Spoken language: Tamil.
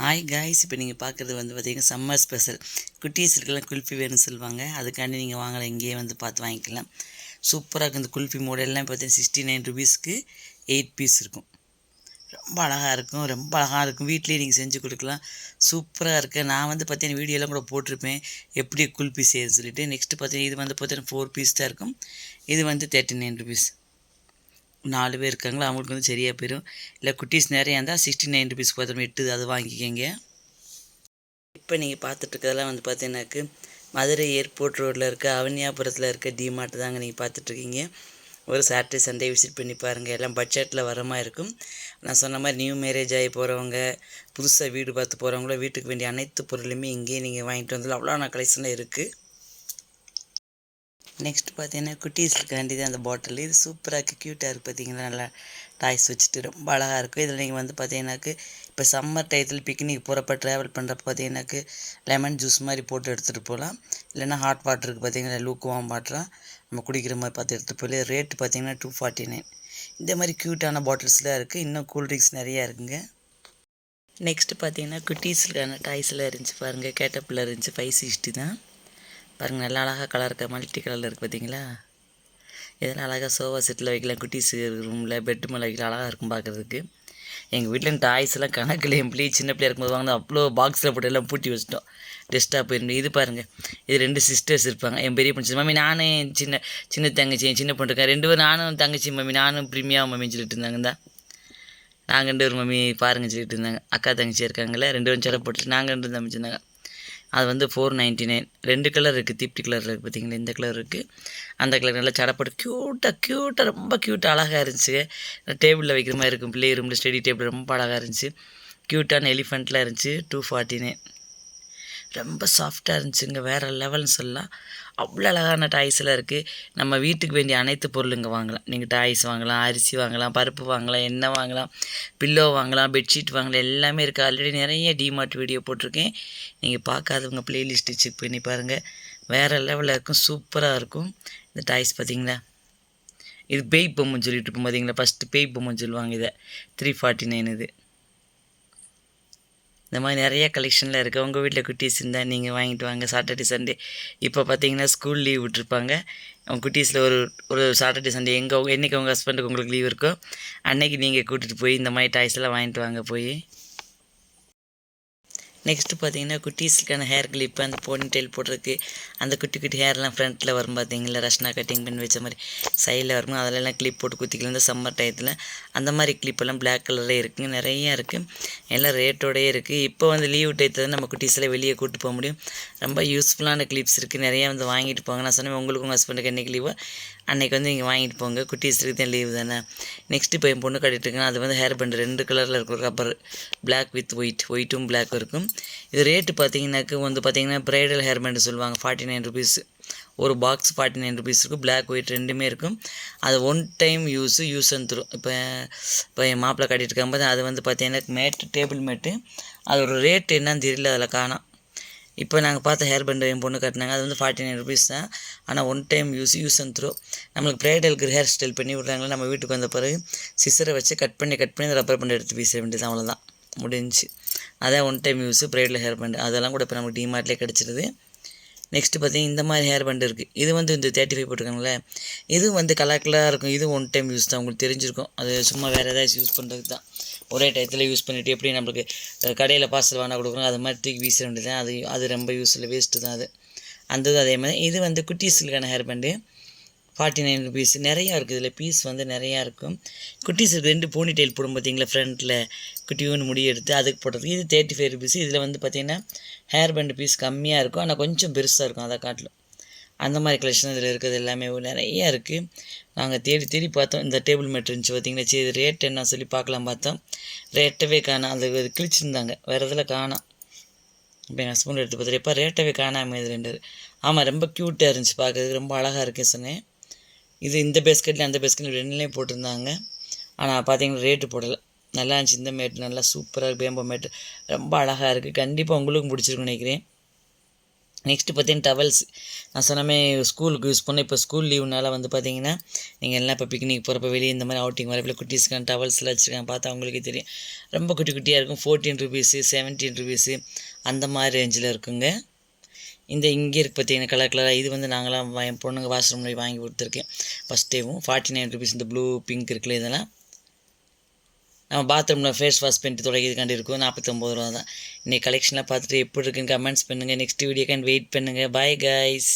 ஹாய் காய்ஸ் இப்போ நீங்கள் பார்க்குறது வந்து பார்த்திங்கன்னா சம்மர் ஸ்பெஷல் குட்டீஸுக்கெல்லாம் குல்ஃபி வேணும்னு சொல்லுவாங்க. அதுக்காண்டி நீங்கள் வாங்கலாம் இங்கேயே வந்து பார்த்து வாங்கிக்கலாம். சூப்பராக இருக்கும் இந்த குல்ஃபி மாடல்லாம் பார்த்தீங்கன்னா சிக்ஸ்டி நைன் ருபீஸ்க்கு எயிட் பீஸ் இருக்கும். ரொம்ப அழகாக இருக்கும். ரொம்ப அழகாக இருக்கும். வீட்லேயே நீங்கள் செஞ்சு கொடுக்கலாம். சூப்பராக இருக்குது நான் வந்து பார்த்தீங்கன்னா வீடியோலாம் கூட போட்டிருப்பேன். எப்படி குல்ஃபி செய்யுதுன்னு சொல்லிட்டு. நெக்ஸ்ட்டு பார்த்தீங்கன்னா இது வந்து பார்த்தீங்கன்னா ஃபோர் பீஸ் தான் இருக்கும். இது வந்து தேர்ட்டி நைன் ருபீஸ் நாலு பேர் இருக்காங்களோ அவங்களுக்கு வந்து சரியாக போயிடும் இல்லை குட்டீஸ் நிறையா இருந்தால் சிக்ஸ்டி நைன் ருபீஸ் பார்த்தோம் எட்டு அது வாங்கிக்கோங்க. இப்போ நீங்கள் பார்த்துட்ருக்கதெல்லாம் வந்து பார்த்தீங்கன்னாக்கு மதுரை ஏர்போர்ட் ரோட்டில் இருக்க அவனியாபுரத்தில் இருக்க டிமார்ட் தாங்க நீங்கள் பார்த்துட்ருக்கீங்க ஒரு சாட்டர்டே சண்டே விசிட் பண்ணி பாருங்கள் எல்லாம் பட்ஜெட்டில் வர இருக்கும். நான் சொன்ன மாதிரி நியூ மேரேஜ் ஆகி போகிறவங்க புதுசாக வீடு பார்த்து போகிறவங்கள வீட்டுக்கு வேண்டிய அனைத்து பொருளுமே இங்கேயே நீங்கள் வாங்கிட்டு வந்தாலும் அவ்வளோ நான் கலெக்ஷனில் இருக்குது நெக்ஸ்ட் பார்த்தீங்கன்னா குட்டீஸ்க்காண்டி தான் அந்த பாட்டில் இது சூப்பராக இருக்குது க்யூட்டாக இருக்குது பார்த்தீங்கன்னா நல்லா டாய்ஸ் வச்சுட்டு ரொம்ப அழகாக இருக்கும். இதில் நீங்கள் வந்து பார்த்தீங்கன்னாக்கு இப்போ சம்மர் டயத்தில் பிக்னிக் போகிறப்ப ட்ராவல் பண்ணுறப்ப பார்த்தீங்கன்னாக்கு லெமன் ஜூஸ் மாதிரி போட்டு எடுத்துகிட்டு போகலாம். இல்லைன்னா ஹாட் வாட்டருக்கு பார்த்தீங்கன்னா லூக் வாம் வாட்டராக நம்ம குடிக்கிற மாதிரி பார்த்து எடுத்துகிட்டு போகல ரேட்டு பார்த்தீங்கன்னா டூ ஃபார்ட்டி நைன் இந்த மாதிரி க்யூட்டான பாட்டில்ஸ்லாம் இருக்குது இன்னும் கூல்ட்ரிங்க்ஸ் நிறையா இருக்குங்க. நெக்ஸ்ட்டு பார்த்தீங்கன்னா குட்டீஸுக்கான டாய்ஸ்லாம் இருந்துச்சு பாருங்கள் கேட்டப்பில் இருந்துச்சு ஃபைவ் சிக்ஸ்டி தான். பாருங்கள் நல்லா அழகாக கலர் இருக்க மல்டி கலரில் இருக்குது பார்த்தீங்களா இதெல்லாம் அழகாக சோஃபா செட்டில் வைக்கலாம் குட்டீஸ் ரூமில் பெட்டு மேலே வைக்கலாம் அழகாக இருக்கும் பார்க்குறதுக்கு எங்கள் வீட்டில் டாய்ஸ் எல்லாம் கணக்கில் என் பிள்ளை சின்ன பிள்ளையா இருக்கும்போது வாங்கினா அவ்வளோ பாக்ஸில் போட்டு எல்லாம் பூட்டி வச்சிட்டோம். டெஸ்ட்டாக போயிருந்து இது பாருங்கள் இது ரெண்டு சிஸ்டர்ஸ் இருப்பாங்க. என் பெரிய பொண்ணு மம்மி நானும் என் சின்ன சின்ன தங்கச்சி என் சின்ன பொண்ணு இருக்கேன் ரெண்டு பேரும் நானும் தங்கச்சி மம்மி நானும் பிரிமியா மம்மின்னு சொல்லிட்டு இருந்தாங்க. தான் நாங்கள் ரெண்டு பேரும் மம்மி பாருங்க சொல்லிட்டு இருந்தாங்க. அக்கா தங்கச்சி இருக்காங்களே ரெண்டு பேரும் சில போட்டுட்டு நாங்கள் ரெண்டு தம்பிச்சிருந்தாங்க அது வந்து ஃபோர் நைன்ட்டி நைன் ரெண்டு கலர் இருக்குது தீப்தி கலர் இருக்குது பார்த்தீங்களா இந்த கலர் இருக்குது அந்த கலர் நல்லா சடப்பட்டு க்யூட்டாக க்யூட்டாக ரொம்ப க்யூட்டாக அழகாக இருந்துச்சு. டேபிளில் வைக்கிற மாதிரி இருக்கும். பிள்ளை ரூமில் ஸ்டடி டேபிள் ரொம்ப அழகாக இருந்துச்சு. க்யூட்டான எலிஃபெண்ட்லாம் இருந்துச்சு. டூ ஃபார்ட்டி நைன் ரொம்ப சாஃப்டாக இருந்துச்சுங்க. வேறு லெவல்னு சொல்லலாம். அவ்வளோ அழகான டாய்ஸ்லாம் இருக்குது நம்ம வீட்டுக்கு வேண்டிய அனைத்து பொருளுங்க வாங்கலாம். நீங்கள் டாய்ஸ் வாங்கலாம் அரிசி வாங்கலாம் பருப்பு வாங்கலாம் எண்ணெய் வாங்கலாம் பில்லோ வாங்கலாம் பெட்ஷீட் வாங்கலாம் எல்லாமே இருக்குது ஆல்ரெடி நிறைய டிமார்ட் வீடியோ போட்டிருக்கேன். நீங்கள் பார்க்காதவங்க ப்ளேலிஸ்ட்டு செக் பண்ணி பாருங்கள் வேறு லெவலில் இருக்கும். சூப்பராக இருக்கும். இந்த டாய்ஸ் பார்த்தீங்களா இது பேய் பொம்மைன்னு சொல்லிட்டு இருப்போம் பார்த்தீங்களா ஃபஸ்ட்டு பேய் பொம்மைன்னு சொல்லுவாங்க இதை. த்ரீ ஃபார்ட்டி நைன் இது. இந்த மாதிரி நிறைய கலெக்ஷனில் இருக்குது உங்கள் வீட்டில் குட்டீஸ் இருந்தால் நீங்கள் வாங்கிட்டு வாங்க. சாட்டர்டே சண்டே இப்போ பார்த்தீங்கன்னா ஸ்கூல் லீவ் விட்டுருப்பாங்க. அவங்க குட்டீஸில் ஒரு ஒரு சாட்டர்டே சண்டே எங்கே என்றைக்கு உங்கள் ஹஸ்பண்டுக்கு உங்களுக்கு லீவ் இருக்கோ அன்னைக்கு நீங்கள் கூட்டிகிட்டு போய் இந்த மாதிரி டாய்ஸ் எல்லாம் வாங்கிட்டு வாங்க போய். நெக்ஸ்ட்டு பார்த்தீங்கன்னா குட்டீஸ்க்கான ஹேர் கிளிப்பு அந்த போனி டெயில் போட்டிருக்கு. அந்த குட்டி குட்டி ஹேர்லாம் ஃப்ரண்ட்டில் வரும் பார்த்தீங்களா? ரஷ்னா கட்டிங் பண்ணி வச்ச மாதிரி சைடில் வரும் அதிலெல்லாம் கிளிப் போட்டு குத்திக்கலாம். இந்த சம்மர் டயத்தில் அந்த மாதிரி கிளிப்பெல்லாம் பிளாக் கலரில் இருக்குங்க நிறையா இருக்குது எல்லாம் ரேட்டோடயே இருக்குது இப்போ வந்து லீவ் டயத்தில் நம்ம குட்டீஸில் வெளியே கூப்பிட்டு போக முடியும். ரொம்ப யூஸ்ஃபுல்லான கிளிப்ஸ் இருக்குது நிறையா வந்து வாங்கிட்டு போங்க. நான் சொன்னேன் உங்களுக்கும் ஹஸ்பண்டுக்கு என்னைக்கு லீவோ அன்றைக்கி வந்து நீங்கள் வாங்கிட்டு போங்க. குட்டீஸுக்கு தான் லீவு தானே. நெக்ஸ்ட்டு இப்போ என் பொண்ணு கட்டிட்டுருக்கேன் அது வந்து ஹேர் பண்ட் ரெண்டு கலரில் இருக்கும் ரப்பர் பிளாக் வித் ஒயிட் ஒயிட்டும் பிளாக் இருக்கும். இது ரேட்டு பார்த்தீங்கன்னாக்கு வந்து பார்த்தீங்கன்னா ப்ரைடல் ஹேர் பேண்டு சொல்லுவாங்க. ஃபார்ட்டி நைன் ருபீஸ் ஒரு பாக்ஸ் ஃபார்ட்டி நைன் ருபீஸ் இருக்கும். பிளாக் ஒயிட் ரெண்டுமே இருக்கும். அது one time use use and throw இப்போ இப்போ என் மாப்பிள்ளை கட்டிட்டு இருக்கும்போது அது வந்து பார்த்தீங்கன்னா மேட்டு டேபிள் மேட்டு அதோட ரேட் என்னன்னு தெரியல அதில் காணோம். இப்போ நாங்கள் பார்த்த ஹேர் பண்டு என் பொண்ணு கட்டினாங்க. அது வந்து ஃபார்ட்டி நைன் ருபீஸ் தான். ஆனால் one time use use and throw நம்மளுக்கு ப்ரைடலுக்கு ஹேர் ஸ்டைல் பண்ணி விட்றாங்களே நம்ம வீட்டுக்கு வந்த பிறகு சிசரை வச்சு கட் பண்ணி கட் பண்ணி அந்த ரப்பர் பண்ணி எடுத்து வீச வேண்டியது அவ்வளோதான் முடிஞ்சு. அதான் one time use bridal hair band அதெல்லாம் கூட இப்போ நமக்கு டிமார்ட்லேயே கிடச்சிருது. நெக்ஸ்ட்டு பார்த்தீங்கன்னா இந்த மாதிரி ஹேர் பண்டு இருக்குது இது வந்து இந்த தேர்ட்டி ஃபைவ் போட்டுருக்காங்களே இதுவும் வந்து கலர் கலராக இருக்கும். இது ஒன் டைம் யூஸ் தான். உங்களுக்கு தெரிஞ்சிருக்கும். அது சும்மா வேறு ஏதாச்சும் யூஸ் பண்ணுறதுக்கு தான் ஒரே டயத்தில் யூஸ் பண்ணிவிட்டு எப்படி நம்மளுக்கு கடையில் பார்சல் வாங்கினா கொடுக்குறோம் அது மாதிரி தூக்கி வீச வேண்டியது தான் அது அது ரொம்ப யூஸ் இல்லை வேஸ்ட்டு தான் அது. அந்த இது அதே மாதிரி. இது வந்து குட்டீஸுக்கான hair band forty nine rupees நிறையா இருக்குது இதில் பீஸ் வந்து நிறையா இருக்கும் குட்டீஸுக்கு ரெண்டு போனி டெயில் போடும் பார்த்தீங்களா ஃப்ரண்ட்டில் குட்டியூன்னு முடி எடுத்து அதுக்கு போடுறதுக்கு இது தேர்ட்டி ஃபைவ் ருபீஸ் இதில் வந்து பார்த்திங்கன்னா ஹேர் பேண்டு பீஸ் கம்மியாக இருக்கும். ஆனால் கொஞ்சம் பெருசாக இருக்கும் அதை காட்டிலும். அந்த மாதிரி கலெக்ஷன் இதில் இருக்கிறது எல்லாமே நிறையா இருக்குது நாங்கள் தேடி தேடி பார்த்தோம். இந்த டேபிள் மேட் இருந்துச்சு பார்த்தீங்களா சரி இது ரேட் என்ன சொல்லி பார்க்கலாம் பார்த்தோம். ரேட்டவே காணோம். அது கிழிச்சிருந்தாங்க. வேறு இதில் காணோம். இப்போ எங்கள் ஹஸ்பண்ட் எடுத்து பார்த்துட்டு இப்போ ரேட்டவே காணாமல் இது ரெண்டு ஆமாம் ரொம்ப க்யூட்டாக இருந்துச்சு பார்க்குறதுக்கு ரொம்ப அழகாக இருக்கேன் சொன்னேன். இது இந்த பேஸ்கெட்லேயும் அந்த பேஸ்கெட்லையும் ரெண்டுலேயும் போட்டிருந்தாங்க. ஆனால் பார்த்தீங்கன்னா ரேட்டு போடலை. நல்லா இருந்துச்சு இந்த மேட்டு நல்லா சூப்பராக பேம்போ மேட்டு ரொம்ப அழகாக இருக்குது கண்டிப்பாக உங்களுக்கும் பிடிச்சிருக்குன்னு நினைக்கிறேன். நெக்ஸ்ட்டு பார்த்தீங்கன்னா டவல்ஸ் நான் சொன்னமே ஸ்கூலுக்கு யூஸ் பண்ண இப்போ ஸ்கூல் லீவுனால வந்து பார்த்தீங்கன்னா நீங்கள் எல்லாம் இப்போ பிக்னிக் போகிறப்ப வெளியே இந்த மாதிரி அவுட்டிங் வரப்பில் குட்டீஸ்க்கான டவல்ஸ்லாம் வச்சுருக்காங்க பார்த்தா அவங்களுக்கே தெரியும். ரொம்ப குட்டி குட்டியாக இருக்கும். ஃபோர்டீன் ருபீஸு செவன்டீன் ருபீஸு அந்த மாதிரி ரேஞ்சில் இருக்குங்க. இந்த இங்கே இருக்குது பார்த்தீங்கன்னா கலர் கலராக இது வந்து நாங்களாம் என் பொண்ணுங்க வாஷ்ரூமில் வாங்கி கொடுத்துருக்கேன். ஃபஸ்ட் டேவும் ஃபார்ட்டி நைன் ருபீஸ் இந்த ப்ளூ பிங்க் இருக்குல்ல இதெல்லாம். நம்ம பாத்ரூமில் ஃபேஸ் வாஷ் பண்ணிட்டு துடைக்கிறதுக்காண்டி இருக்கும் நாற்பத்தொம்பது ரூபா தான் இன்னைக்கு கலெக்ஷனில் பார்த்துட்டு எப்படி இருக்குன்னு கமெண்ட்ஸ் பண்ணுங்கள் நெக்ஸ்ட் வீடியோக்கான் வெயிட் பண்ணுங்கள் பாய் கைஸ்